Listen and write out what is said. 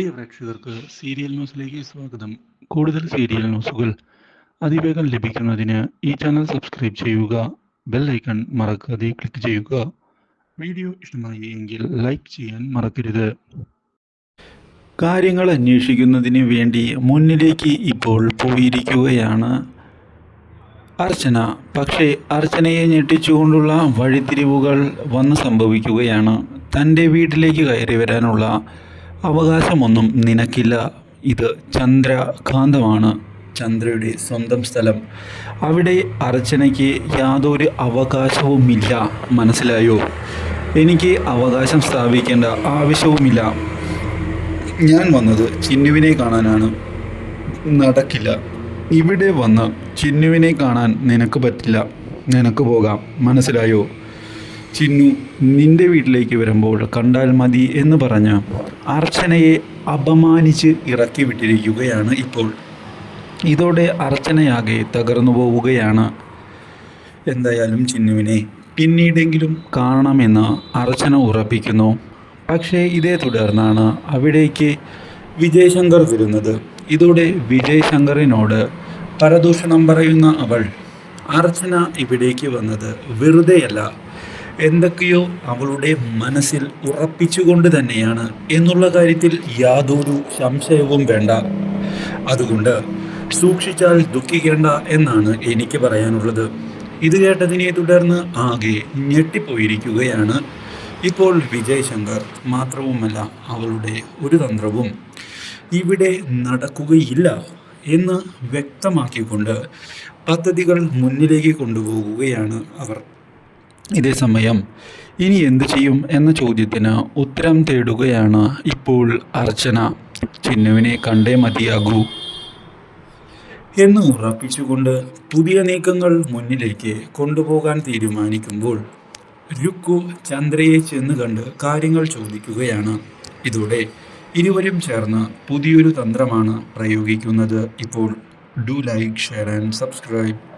പ്രിയ പ്രേക്ഷകർക്ക് സീരിയൽ ന്യൂസിലേക്ക് സ്വാഗതം. കൂടുതൽ സീരിയൽ ന്യൂസുകൾ അതിവേഗം ലഭിക്കുന്നതിന് ഈ ചാനൽ സബ്സ്ക്രൈബ് ചെയ്യുക ബെൽ ഐക്കൺ മറക്കാതെ ക്ലിക്ക് ചെയ്യുക. വീഡിയോ ഇഷ്ടമായി എങ്കിൽ ലൈക്ക് ചെയ്യാൻ മറക്കരുത്. കാര്യങ്ങൾ അന്വേഷിക്കുന്നതിന് വേണ്ടി മുന്നിലേക്ക് ഇപ്പോൾ പോയിരിക്കുകയാണ് അർച്ചന. പക്ഷേ അർച്ചനയെ ഞെട്ടിച്ചുകൊണ്ടുള്ള വഴിത്തിരിവുകൾ വന്ന് സംഭവിക്കുകയാണ്. തന്റെ വീട്ടിലേക്ക് കയറി വരാനുള്ള അവകാശമൊന്നും നിനക്കില്ല. ഇത് ചന്ദ്രകാന്തമാണ്. ചന്ദ്രയുടെ സ്വന്തം സ്ഥലം. അവിടെ അർച്ചനയ്ക്ക് യാതൊരു അവകാശവുമില്ല. മനസ്സിലായോ? എനിക്ക് അവകാശം സ്ഥാപിക്കേണ്ട ആവശ്യവുമില്ല. ഞാൻ വന്നത് ചിന്നുവിനെ കാണാനാണ്. നടക്കില്ല. ഇവിടെ വന്ന് ചിന്നുവിനെ കാണാൻ നിനക്ക് പറ്റില്ല. നിനക്ക് പോകാം. മനസ്സിലായോ? ചിന്നു നിന്റെ വീട്ടിലേക്ക് വരുമ്പോൾ കണ്ടാൽ മതി എന്ന് പറഞ്ഞ് അർച്ചനയെ അപമാനിച്ച് ഇറക്കി വിട്ടിരിക്കുകയാണ് ഇപ്പോൾ. ഇതോടെ അർച്ചനയാകെ തകർന്നു പോവുകയാണ്. എന്തായാലും ചിന്നുവിനെ പിന്നീടെങ്കിലും കാണണമെന്ന് അർച്ചന ഉറപ്പിക്കുന്നു. പക്ഷേ ഇതേ തുടർന്നാണ് അവിടേക്ക് വിജയശങ്കർ വരുന്നത്. ഇതോടെ വിജയ് ശങ്കറിനോട് പരദൂഷണം പറയുന്ന അവൾ അർച്ചന ഇവിടേക്ക് വന്നത് വെറുതെയല്ല. എന്തൊക്കെയോ അവളുടെ മനസ്സിൽ ഉറപ്പിച്ചുകൊണ്ട് തന്നെയാണ് എന്നുള്ള കാര്യത്തിൽ യാതൊരു സംശയവും വേണ്ട. അതുകൊണ്ട് സൂക്ഷിച്ചാൽ ദുഃഖിക്കേണ്ട എന്നാണ് എനിക്ക് പറയാനുള്ളത്. ഇത് കേട്ടതിനെ തുടർന്ന് ആകെ ഞെട്ടിപ്പോയിരിക്കുകയാണ്. ഇപ്പോൾ വിജയ് ശങ്കർ മാത്രവുമല്ല അവളുടെ ഒരു തന്ത്രവും ഇവിടെ നടക്കുകയില്ല എന്ന് വ്യക്തമാക്കിക്കൊണ്ട് പദ്ധതികൾ മുന്നിലേക്ക് കൊണ്ടുപോകുകയാണ് അവർ. ഇതേ സമയം ഇനി എന്തു ചെയ്യും എന്ന ചോദ്യത്തിന് ഉത്തരം തേടുകയാണ് ഇപ്പോൾ അർച്ചന. ചിന്നുവിനെ കണ്ടേ മതിയാകൂ. എന്ന് ഉറപ്പിച്ചുകൊണ്ട് പുതിയ നീക്കങ്ങൾ മുന്നിലേക്ക് കൊണ്ടുപോകാൻ തീരുമാനിക്കുമ്പോൾ രുക്കു ചന്ദ്രയെ ചെന്ന് കണ്ട് കാര്യങ്ങൾ ചോദിക്കുകയാണ്. ഇതോടെ ഇരുവരും ചേർന്ന് പുതിയൊരു തന്ത്രമാണ് പ്രയോഗിക്കുന്നത്. ഇപ്പോൾ do like share and subscribe.